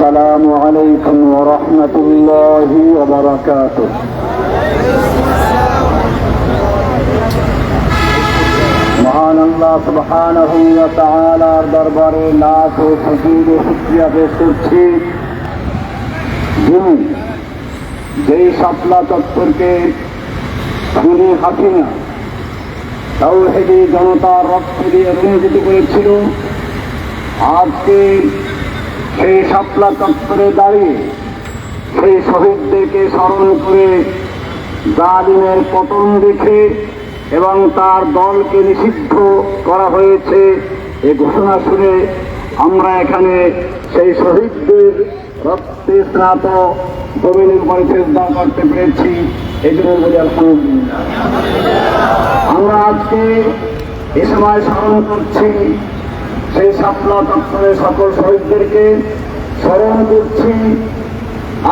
السلام عليكم ورحمة الله وبركاته মহান আল্লাহ সুবহানাহু ওয়া তাআলার দরবারে লাখ ও ফকির ও শুকরিয়া পেশ করছি যিনি যেই সাপলা চত্বরকে খুনি হাসিনা তাওহেদি জনতার রক্ত দিয়ে রঞ্জিত করেছিল আজকে সেই সাপলা চত্বরে দাঁড়িয়ে সেই শহীদদেরকে স্মরণ করে জালিমের পতন দেখে এবং তার দলকে নিষিদ্ধ করা হয়েছে এ ঘোষণা শুনে আমরা এখানে সেই শহীদদের রক্তে স্নাত জমিনের উপরে চেষ্টা করতে পেরেছি। জন্য বলি আমরা আজকে এ সময় স্মরণ করছি সেই সাপলা চত্বরের সকল শহীদদেরকে স্মরণ করছি।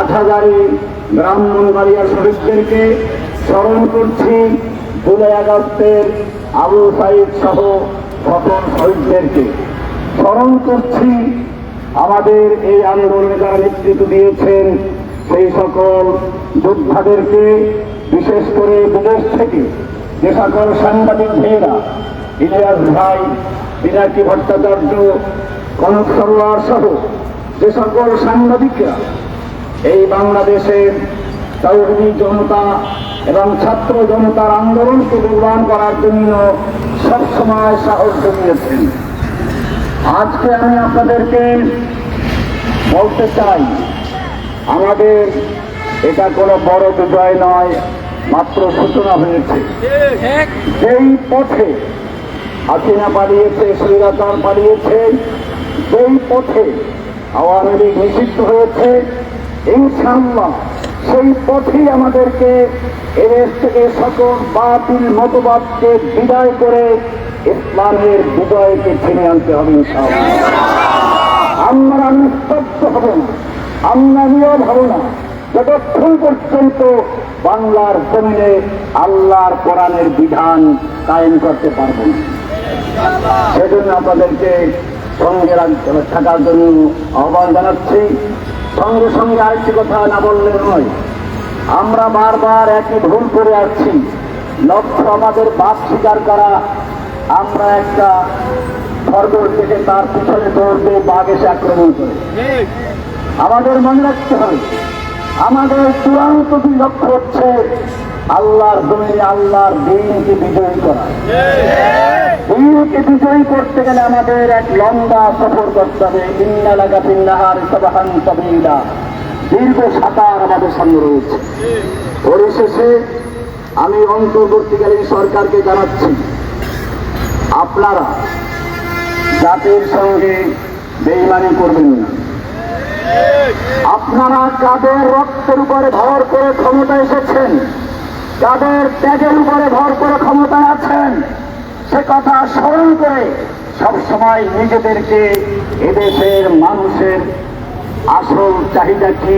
আঠাগারি ব্রাহ্মণবাড়িয়া শহীদদেরকে স্মরণ করছি। জুলাই আগস্টের আবু সাইদ সহ সকল শহীদদেরকে স্মরণ করছি। আমাদের এই আন্দোলনে যারা নেতৃত্ব দিয়েছেন, সেই সকল যোদ্ধাদেরকে, বিশেষ করে বিদেশ থেকে যে সকল সাংবাদিক ভাইয়েরা, ইলিয়াস ভাই বিনাকি ভট্টাচার্য কনক সরোয়ার সহ যে সকল সাংবাদিকরা এই বাংলাদেশের তৌহদি জনতা এবং ছাত্র জনতার আন্দোলনকে দুর্বান করার জন্য সবসময় সাহস জমিয়েছেন। আজকে আমি আপনাদেরকে বলতে চাই আমাদের এটা কোনো বড় বিজয় নয় মাত্র সূচনা হয়েছে। যেই পথে হাসিনা পালিয়েছে শ্রীরাচার পালিয়েছে, যেই পথে আওয়ামী লীগ নিষিদ্ধ হয়েছে এই ইনশাল্লাহ সেই পথেই আমাদেরকে এদেশ থেকে সকল বাতিল মতবাদকে বিদায় করে ইসলামের বিজয়কে ছিনে আনতে হবে আমরা নিস্তব্ধ হব না, আমরা হব না, যতক্ষণ পর্যন্ত বাংলার জমিনে আল্লাহর কোরআনের বিধান কায়েম করতে পারব না। সেজন্য আপনাদেরকে সঙ্গে থাকার জন্য আহ্বান জানাচ্ছি। সঙ্গে সঙ্গে আরেকটি কথা না বললে নয় আমরা বারবার একই ভুল করে আসছি। লক্ষ্য আমাদের বাদ স্বীকার করা আমরা একটা খরগোশ থেকে তার পিছনে দৌড়তে বাঘ এসে আক্রমণ করে। আমাদের মনে রাখতে হবে আমাদের চূড়ান্ত লক্ষ্য হচ্ছে আল্লাহর জমিনে আল্লাহর দিনকে বিজয়ী করা। দিনকে বিজয়ী করতে গেলে আমাদের এক লম্বা সফর করতে হবে। ইন্নালাগা পিন্নাহার সবাহান তবিলা দীর্ঘ সাঁতার আমাদের সামনে রয়েছে। পরিশেষে আমি অন্তর্বর্তীকালীন সরকারকে জানাচ্ছি, আপনারা জাতির সঙ্গে বেইমানি করবেন না। আপনারা কাদের রক্তের উপরে ভর করে ক্ষমতা এসেছেন কাদের ত্যাগের উপরে ভর করে ক্ষমতায় আছেন, সে কথা স্মরণ করে সবসময় নিজেদেরকে এদেশের মানুষের আসল চাহিদা কি?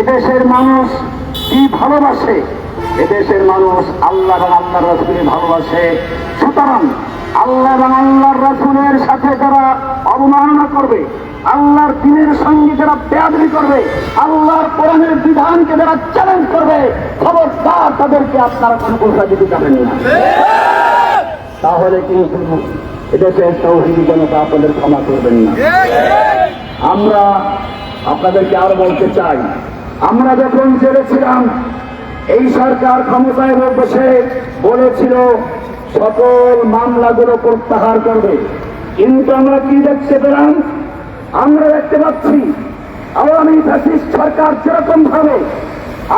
এদেশের মানুষ কি ভালোবাসে? এদেশের মানুষ আল্লাহ এবং আল্লাহ রসুলকে ভালোবাসে। সুতরাং আল্লাহ এবং আল্লাহর রসুলের সাথে যারা অবমাননা করবে আল্লাহর দিনের সঙ্গে যারা বেয়াদবি করবে, আল্লাহর কোরআনের বিধানকে যারা চ্যালেঞ্জ করবে, খবরদার তাদেরকে আপনারা কোনো পয়সা দিতে যাবেন না। তাহলে কিন্তু এদেশের তৌহিদি জনতা আপনাদের ক্ষমা করবেন না। আমরা আপনাদেরকে আরও বলতে চাই, আমরা যখন জেলেছিলাম এই সরকার ক্ষমতায় বসে বলেছিল, সকল মামলাগুলো প্রত্যাহার করবে। কিন্তু আমরা কি দেখতে পেলাম? আমরা দেখতে পাচ্ছি, আওয়ামী ফ্যাসিস্ট সরকার যেরকম ভাবে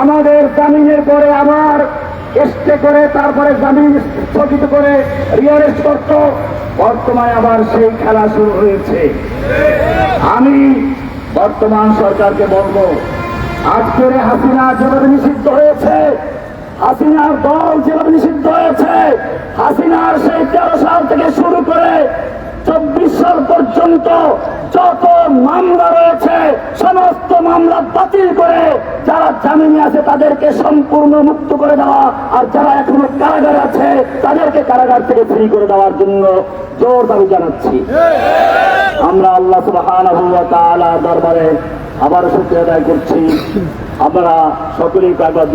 আমাদের জামিনের পরে আবার এসতে করে, তারপরে জামিন স্থগিত করে রিয়ারেস্ট করত, বর্তমানে আবার সেই খেলা শুরু হয়েছে। আমি বর্তমান সরকারকে বলব আজকের হাসিনা যেভাবে নিষিদ্ধ হয়েছে, হাসিনার দল যেভাবে নিষিদ্ধ হয়েছে, হাসিনার সেই তেরো সাল থেকে শুরু করে চব্বিশ সাল পর্যন্ত যত মামলা রয়েছে, সমস্ত মামলা বাতিল করে যারা জামিনে আছে তাদেরকে সম্পূর্ণ মুক্ত করে দেওয়া আর যারা এখনও কারাগারে আছে, তাদেরকে কারাগার থেকে ফ্রি করে দেওয়ার জন্য জোর দাবি জানাচ্ছি। আমরা আল্লাহ ওয়া দরবারে আবার শুকরিয়া আদায় করছি। আমরা সকলেই কাগজ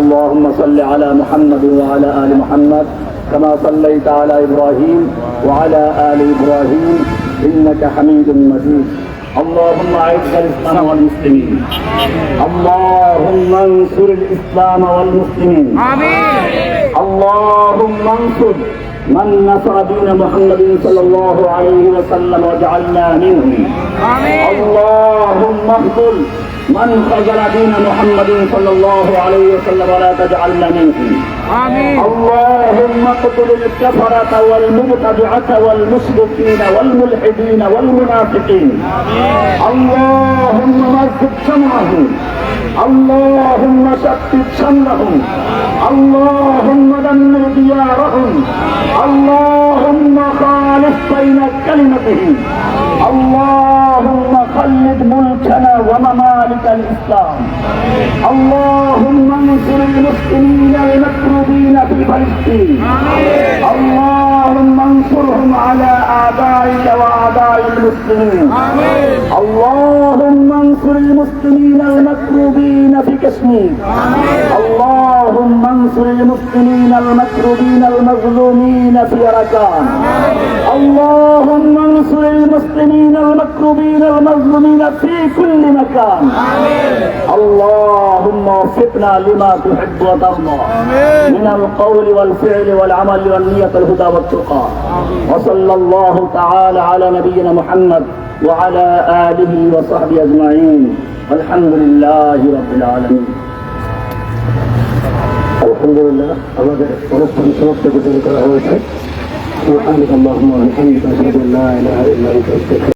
আল্লাহুম্মা সাল্লি আলা মুহাম্মাদ আলা আলি মুহাম্মাদ। كما صليت على إبراهيم وعلى آل إبراهيم إنك حميد مجيد. اللهم أعز الإسلام والمسلمين. اللهم انصر الإسلام والمسلمين. اللهم انصر من نصر دين محمد صلى الله عليه وسلم وجعلنا منهم. اللهم اقتل من خذل دين محمد صلى الله عليه وسلم ولا تجعلنا منهم. اللهم اقتل الكفرة والمبتدعة والمشركين والملحدين والمنافقين اللهم مزق جمعهم اللهم شتت شملهم اللهم دمر ديارهم اللهم خالف بين كلمتهم اللهم خلد ملكنا وممالك الاسلام اللهم انصر المسلمين المكروبين في اللهم انصرهم على اعدائك واعداء المسلمين. اللهم انصر المسلمين المكروبين في كشمير. اللهم انصر المسلمين المكروبين المظلومين في ركان اللهم انصر المسلمين المكروبين المظلومين في كل مكان. اللهم وفقنا لما تحب وترضى من القول والفعل والعمل والنية الهدى والتقى وصلى الله تعالى على نبينا محمد وعلى آله وصحبه أجمعين والحمد لله رب العالمين আলহামদুলিল্লাহ আমাদের অনুষ্ঠান সমাপ্ত ঘোষণা করা হয়েছে সুবহানাল্লাহুম্মা ওয়া বিহামদিকা আশহাদু আন লা ইলাহা ইল্লা আনতা আস্তাগফিরুকা